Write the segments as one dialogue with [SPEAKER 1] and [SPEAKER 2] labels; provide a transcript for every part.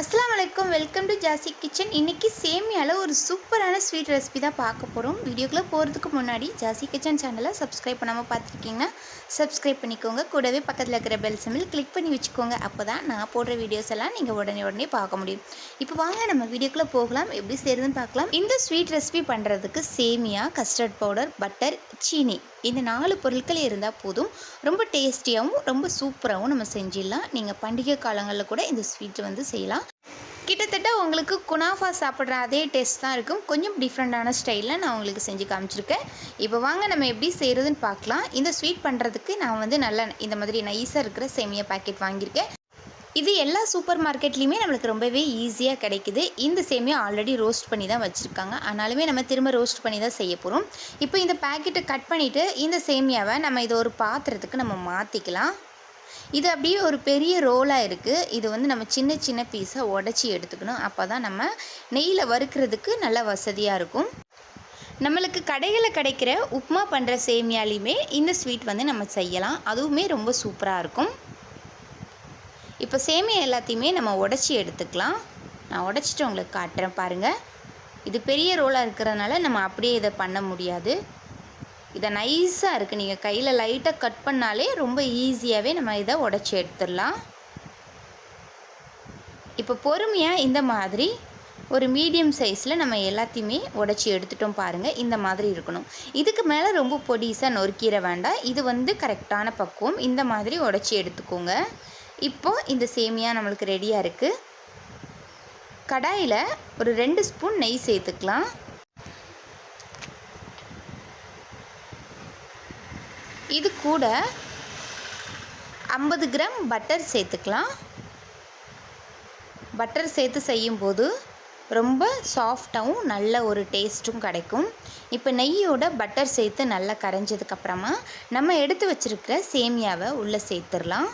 [SPEAKER 1] আসসালাম அலைக்கும். Welcome to Jassi kitchen இன்றைக்கி சேமியாவில் ஒரு சூப்பரான ஸ்வீட் ரெசிபி தான் பார்க்க போகிறோம் வீடியோக்குள்ளே போகிறதுக்கு முன்னாடி ஜாசி கிச்சன் சேனலை சப்ஸ்கிரைப் பண்ணாமல் பார்த்துருக்கீங்கன்னா சப்ஸ்கிரைப் பண்ணிக்கோங்க. கூடவே பக்கத்தில் இருக்கிற பெல் சிம்பிள் கிளிக் பண்ணி வச்சுக்கோங்க. அப்போ தான் நான் போடுற வீடியோஸ் எல்லாம் நீங்கள் உடனே உடனே பார்க்க முடியும். இப்போ வாங்க நம்ம வீடியோக்குள்ளே போகலாம். எப்படி செய்கிறதுன்னு பார்க்கலாம். இந்த ஸ்வீட் ரெசிபி பண்ணுறதுக்கு சேமியா கஸ்டர்ட் பவுடர் பட்டர் சீனி இந்த நாலு பொருட்கள் இருந்தால் போதும். ரொம்ப டேஸ்டியாகவும் ரொம்ப சூப்பராகவும் நம்ம செஞ்சிடலாம். நீங்கள் பண்டிகை காலங்களில் கூட இந்த ஸ்வீட் வந்து செய்யலாம். கிட்டத்தட்ட உங்களுக்கு குனாஃபா சாப்பிட்ற அதே டேஸ்ட் தான் இருக்கும். கொஞ்சம் டிஃப்ரெண்ட்டான ஸ்டைலில் நான் உங்களுக்கு செஞ்சு காமிச்சிருக்கேன். இப்போ வாங்க நம்ம எப்படி செய்கிறதுன்னு பார்க்கலாம். இந்த ஸ்வீட் பண்ணுறதுக்கு நான் வந்து நல்ல இந்த மாதிரி நைஸாக இருக்கிற சேமியா பாக்கெட் வாங்கியிருக்கேன். இது எல்லா சூப்பர் மார்க்கெட்லேயுமே நம்மளுக்கு ரொம்பவே ஈஸியாக கிடைக்குது. இந்த சேமியா ஆல்ரெடி ரோஸ்ட் பண்ணி தான் வச்சுருக்காங்க. ஆனாலுமே நம்ம திரும்ப ரோஸ்ட் பண்ணி தான் செய்ய போகிறோம் இப்போ இந்த பேக்கெட்டை கட் பண்ணிவிட்டு இந்த சேமியாவை நம்ம இதை ஒரு பாத்திரத்துக்கு நம்ம மாற்றிக்கலாம் இது அப்படியே ஒரு பெரிய ரோலாக இருக்குது இது வந்து நம்ம சின்ன சின்ன பீஸாக உடச்சி எடுத்துக்கணும். அப்போ தான் நம்ம நெய்யில் வறுக்கிறதுக்கு நல்ல வசதியாக இருக்கும். நம்மளுக்கு கடைகளில் கிடைக்கிற உப்புமா பண்ணுற சேமியாலையுமே இந்த ஸ்வீட் வந்து நம்ம செய்யலாம். அதுவுமே ரொம்ப சூப்பராக இருக்கும். இப்போ சேமியா எல்லாத்தையுமே நம்ம உடச்சி எடுத்துக்கலாம். நான் உடச்சிட்டு உங்களுக்கு காட்டுறேன் பாருங்கள் இது பெரிய ரோலாக இருக்கிறதுனால நம்ம அப்படியே இதை பண்ண முடியாது. இதை நைஸாக இருக்குது நீங்கள் கையில் லைட்டாக கட் பண்ணாலே ரொம்ப ஈஸியாகவே நம்ம இதை உடச்சி எடுத்துடலாம். இப்போ பொறுமையாக இந்த மாதிரி ஒரு மீடியம் சைஸில் நம்ம எல்லாத்தையுமே உடச்சி எடுத்துட்டோம் பாருங்கள் இந்த மாதிரி இருக்கணும். இதுக்கு மேலே ரொம்ப பொடிசாக நொறுக்கிற வேண்டாம். இது வந்து கரெக்டான பக்குவம். இந்த மாதிரி உடச்சி எடுத்துக்கோங்க. இப்போது இந்த சேமியா நம்மளுக்கு ரெடியாக இருக்குது கடாயில் ஒரு ரெண்டு ஸ்பூன் நெய் சேர்த்துக்கலாம். இது கூட ஐம்பது கிராம் பட்டர் சேர்த்துக்கலாம். பட்டர் சேர்த்து செய்யும்போது ரொம்ப சாஃப்டாகவும் நல்ல ஒரு டேஸ்ட்டும் கிடைக்கும். இப்போ நெய்யோட பட்டர் சேர்த்து நல்லா கரைஞ்சதுக்கப்புறமா நம்ம எடுத்து வச்சுருக்கிற சேமியாவை உள்ளே சேர்த்துடலாம்.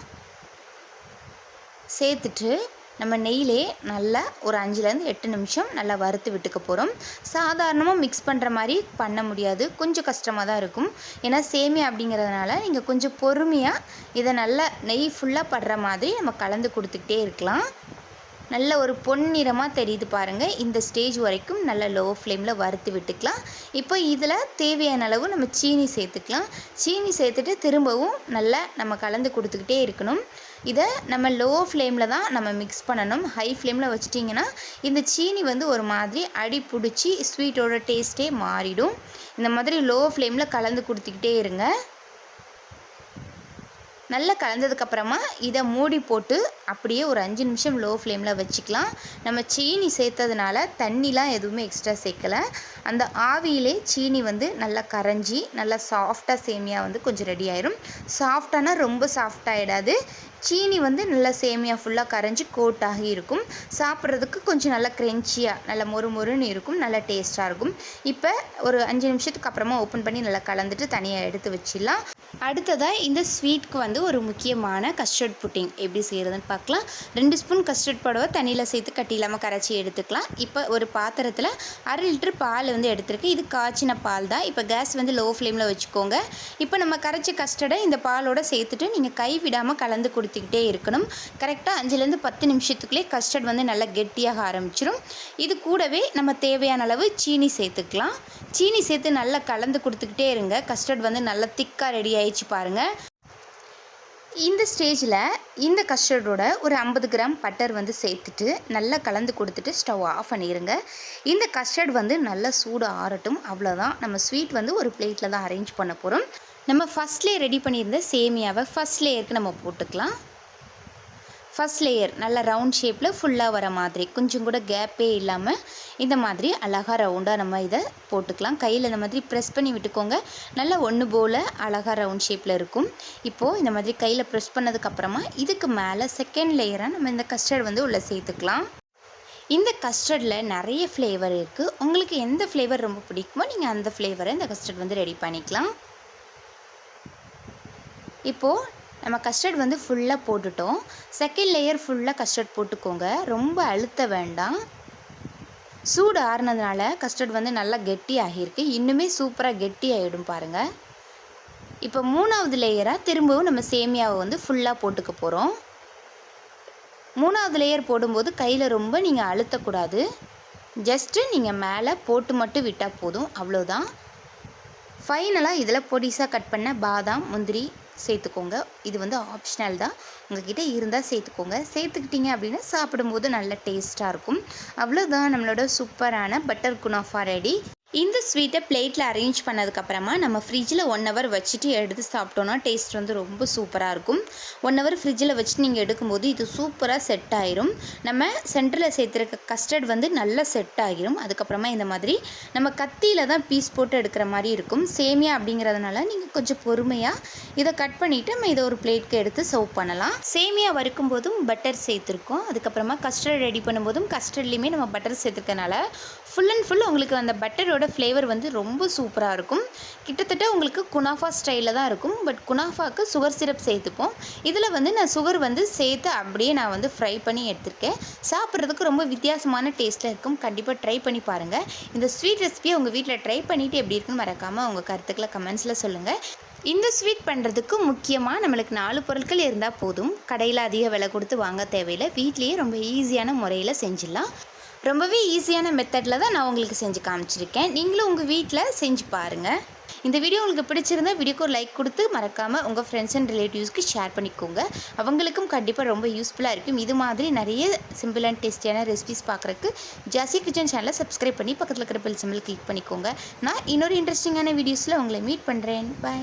[SPEAKER 1] சேர்த்துட்டு நம்ம நெய்யிலே நல்லா ஒரு அஞ்சுலேருந்து எட்டு நிமிஷம் நல்லா வறுத்து விட்டுக்க போகிறோம் சாதாரணமாக மிக்ஸ் பண்ணுற மாதிரி பண்ண முடியாது. கொஞ்சம் கஷ்டமாக தான் இருக்கும். ஏன்னா சேமியா அப்படிங்கிறதுனால நீங்கள் கொஞ்சம் பொறுமையாக இதை நல்லா நெய் ஃபுல்லாக படுற மாதிரி நம்ம கலந்து கொடுத்துக்கிட்டே இருக்கலாம். நல்ல ஒரு பொன்னிறமாக தெரியுது பாருங்கள் இந்த ஸ்டேஜ் வரைக்கும் நல்ல லோ ஃப்ளேமில் வறுத்து விட்டுக்கலாம். இப்போ இதில் தேவையான அளவு நம்ம சீனி சேர்த்துக்கலாம். சீனி சேர்த்துட்டு திரும்பவும் நல்லா நம்ம கலந்து கொடுத்துக்கிட்டே இருக்கணும். இதை நம்ம லோ ஃப்ளேமில் தான் நம்ம மிக்ஸ் பண்ணணும். ஹை ஃப்ளேமில் வச்சிட்டிங்கன்னா இந்த சீனி வந்து ஒரு மாதிரி அடி பிடிச்சி ஸ்வீட்டோட டேஸ்ட்டே மாறிடும். இந்த மாதிரி லோ ஃப்ளேமில் கலந்து கொடுத்துக்கிட்டே இருங்க. நல்லா கலந்ததுக்கப்புறமா இதை மூடி போட்டு அப்படியே ஒரு அஞ்சு நிமிஷம் லோ ஃப்ளேமில் வச்சுக்கலாம். நம்ம சீனி சேர்த்ததுனால தண்ணிலாம் எதுவுமே எக்ஸ்ட்ரா சேர்க்கலை. அந்த ஆவியிலே சீனி வந்து நல்லா கரைஞ்சி நல்லா சாஃப்டாக சேமியா வந்து கொஞ்சம் ரெடி ஆயிரும். சாஃப்டானா ரொம்ப சாஃப்டாகிடாது சீனி வந்து நல்லா சேமியா ஃபுல்லாக கரைஞ்சி கோட்டாகி இருக்கும். சாப்பிட்றதுக்கு கொஞ்சம் நல்லா க்ரென்ச்சியாக நல்லா மொறு மொறுன்னு இருக்கும் நல்லா டேஸ்ட்டாக இருக்கும். இப்போ ஒரு அஞ்சு நிமிஷத்துக்கு அப்புறமா ஓப்பன் பண்ணி நல்லா கலந்துட்டு தனியாக எடுத்து வச்சிடலாம். அடுத்ததாக இந்த ஸ்வீட்க்கு வந்து ஒரு முக்கியமான கஸ்டர்ட் புட்டிங் எப்படி செய்கிறதுன்னு பார்க்கலாம். ரெண்டு ஸ்பூன் கஸ்டர்ட் படவை தண்ணியில் சேர்த்து கட்டி இல்லாமல் கரைச்சி எடுத்துக்கலாம். இப்போ ஒரு பாத்திரத்தில் அரை லிட்டர் பால் வந்து எடுத்துருக்கு இது காய்ச்சின பால் தான். இப்போ கேஸ் வந்து லோ ஃப்ளேமில் வச்சுக்கோங்க. இப்போ நம்ம கரைச்ச கஸ்டர்டை இந்த பாலோட சேர்த்துட்டு நீங்கள் கை விடாமல் கலந்து கொடுத்துக்கிட்டே இருக்கணும். கரெக்டாக அஞ்சுலேருந்து பத்து நிமிஷத்துக்குள்ளே கஸ்டர்ட் வந்து நல்லா கெட்டியாக ஆரம்பிச்சிடும் இது கூடவே நம்ம தேவையான அளவு சீனி சேர்த்துக்கலாம். சீனி சேர்த்து நல்லா கலந்து கொடுத்துக்கிட்டே இருங்க. கஸ்டர்ட் வந்து நல்லா திக்காக ரெடி ஆயிடுச்சு பாருங்கள் இந்த ஸ்டேஜில் இந்த கஸ்டர்டோட ஒரு ஐம்பது கிராம் பட்டர் வந்து சேர்த்துட்டு நல்லா கலந்து கொடுத்துட்டு ஸ்டவ் ஆஃப் பண்ணிடுங்க இந்த கஸ்டர்ட் வந்து நல்லா சூடு ஆறட்டும். அவ்வளோதான் நம்ம ஸ்வீட் வந்து ஒரு பிளேட்டில் தான் அரேஞ்ச் பண்ண போகிறோம் நம்ம ஃபஸ்ட்லேயே ரெடி பண்ணியிருந்த சேமியாவை ஃபஸ்ட் லேயருக்கு நம்ம போட்டுக்கலாம். ஃபஸ்ட் லேயர் நல்ல ரவுண்ட் ஷேப்பில் ஃபுல்லாக வர மாதிரி கொஞ்சம் கூட கேப்பே இல்லாமல் இந்த மாதிரி அழகாக ரவுண்டாக நம்ம இதை போட்டுக்கலாம். கையில் இந்த மாதிரி ப்ரெஸ் பண்ணி விட்டுக்கோங்க. நல்லா ஒன்று போல் அழகாக ரவுண்ட் ஷேப்பில் இருக்கும். இப்போது இந்த மாதிரி கையில் ப்ரெஸ் பண்ணதுக்கப்புறமா இதுக்கு மேலே செகண்ட் லேயராக நம்ம இந்த கஸ்டர்ட் வந்து உள்ளே சேர்த்துக்கலாம். இந்த கஸ்டர்டில் நிறைய ஃப்ளேவர் இருக்குது உங்களுக்கு எந்த ஃப்ளேவர் ரொம்ப பிடிக்குமோ நீங்கள் அந்த ஃப்ளேவரை இந்த கஸ்டர்ட் வந்து ரெடி பண்ணிக்கலாம். இப்போது நம்ம கஸ்டர்ட் வந்து ஃபுல்லாக போட்டுட்டோம். செகண்ட் லேயர் ஃபுல்லாக கஸ்டர்ட் போட்டுக்கோங்க. ரொம்ப அழுத்த வேண்டாம். சூடு ஆறுனதுனால கஸ்டர்ட் வந்து நல்லா கெட்டி ஆகியிருக்கு இன்னுமே சூப்பராக கெட்டி ஆகிடும் பாருங்கள் இப்போ மூணாவது லேயராக திரும்பவும் நம்ம சேமியாவை வந்து ஃபுல்லாக போட்டுக்க போகிறோம் மூணாவது லேயர் போடும்போது கையில் ரொம்ப நீங்கள் அழுத்தக்கூடாது. ஜஸ்ட்டு நீங்கள் மேலே போட்டு மட்டும் விட்டால் போதும். அவ்வளோதான் ஃபைனலாக இதில் பொடிசாக கட் பண்ண பாதாம் முந்திரி சேர்த்துக்கோங்க. இது வந்து ஆப்ஷனல் தான். உங்ககிட்ட இருந்தால் சேர்த்துக்கோங்க. சேர்த்துக்கிட்டீங்க அப்படின்னா சாப்பிடும்போது நல்ல டேஸ்ட்டாக இருக்கும். அவ்வளோதான் நம்மளோட சூப்பரான பட்டர் குனாஃபா ரெடி இந்த ஸ்வீட்டை பிளேட்டில் அரேஞ்ச் பண்ணதுக்கப்புறமா நம்ம ஃப்ரிட்ஜில் ஒன் ஹவர் வச்சுட்டு எடுத்து சாப்பிட்டோன்னா டேஸ்ட் வந்து ரொம்ப சூப்பராக இருக்கும். ஒன் ஹவர் ஃப்ரிட்ஜில் வச்சுட்டு நீங்கள் எடுக்கும்போது இது சூப்பராக செட் ஆயிரும். நம்ம சென்டரில் சேர்த்துருக்க கஸ்டர்ட் வந்து நல்லா செட் ஆகிரும் அதுக்கப்புறமா இந்த மாதிரி நம்ம கத்தியில் தான் பீஸ் போட்டு எடுக்கிற மாதிரி இருக்கும். சேமியா அப்படிங்கிறதுனால நீங்கள் கொஞ்சம் பொறுமையாக இதை கட் பண்ணிவிட்டு நம்ம இதை ஒரு பிளேட்க்கு எடுத்து சர்வ் பண்ணலாம். சேமியா வறுக்கும் போதும் பட்டர் சேர்த்துருக்கோம். அதுக்கப்புறமா கஸ்டர்ட் ரெடி பண்ணும்போதும் கஸ்டர்ட்லேயுமே நம்ம பட்டர் சேர்த்துருக்கனால ஃபுல் அண்ட் ஃபுல் உங்களுக்கு அந்த பட்டரோட ஃப்ளேவர் வந்து ரொம்ப சூப்பராக இருக்கும். கிட்டத்தட்ட உங்களுக்கு குனாஃபா ஸ்டைலில் தான் இருக்கும். பட் குனாஃபாக்கு சுகர் சிரப் சேர்த்துப்போம். இதில் வந்து நான் சுகர் வந்து சேர்த்து அப்படியே நான் வந்து ஃப்ரை பண்ணி எடுத்திருக்கேன். சாப்பிட்றதுக்கு ரொம்ப வித்தியாசமான டேஸ்ட்டில் இருக்கும். கண்டிப்பாக ட்ரை பண்ணி பாருங்கள் இந்த ஸ்வீட் ரெசிபியை உங்கள் வீட்டில் ட்ரை பண்ணிவிட்டு எப்படி இருக்குன்னு மறக்காமல் உங்கள் கருத்துக்களை கமெண்ட்ஸில் சொல்லுங்கள் இந்த ஸ்வீட் பண்ணுறதுக்கு முக்கியமாக நம்மளுக்கு நாலு பொருட்கள் இருந்தால் போதும். கடையில் அதிக விலை கொடுத்து வாங்க தேவையில்லை. வீட்லேயே ரொம்ப ஈஸியான முறையில் செஞ்சிடலாம். ரொம்பவே ஈஸியான மெத்தடில் தான் நான் உங்களுக்கு செஞ்சு காமிச்சிருக்கேன். நீங்களும் உங்கள் வீட்டில் செஞ்சு பாருங்கள் இந்த வீடியோ உங்களுக்கு பிடிச்சிருந்தா வீடியோக்கு ஒரு லைக் கொடுத்து மறக்காமல் உங்கள் ஃப்ரெண்ட்ஸ் அண்ட் ரிலேட்டிவ்ஸ்க்கு ஷேர் பண்ணிக்கோங்க. அவங்களுக்கும் கண்டிப்பாக ரொம்ப யூஸ்ஃபுல்லாக இருக்கும். இது மாதிரி நிறைய சிம்பிள் அண்ட் டேஸ்டியான ரெசிபிஸ் பார்க்குறக்கு ஜாசி கிச்சன் சேனலை சப்ஸ்கிரைப் பண்ணி பக்கத்தில் இருக்கிற பெல் சிம்பிள் கிளிக் பண்ணிக்கோங்க. நான் இன்னொரு இன்ட்ரெஸ்டிங்கான வீடியோஸில் உங்களை மீட் பண்ணுறேன் பை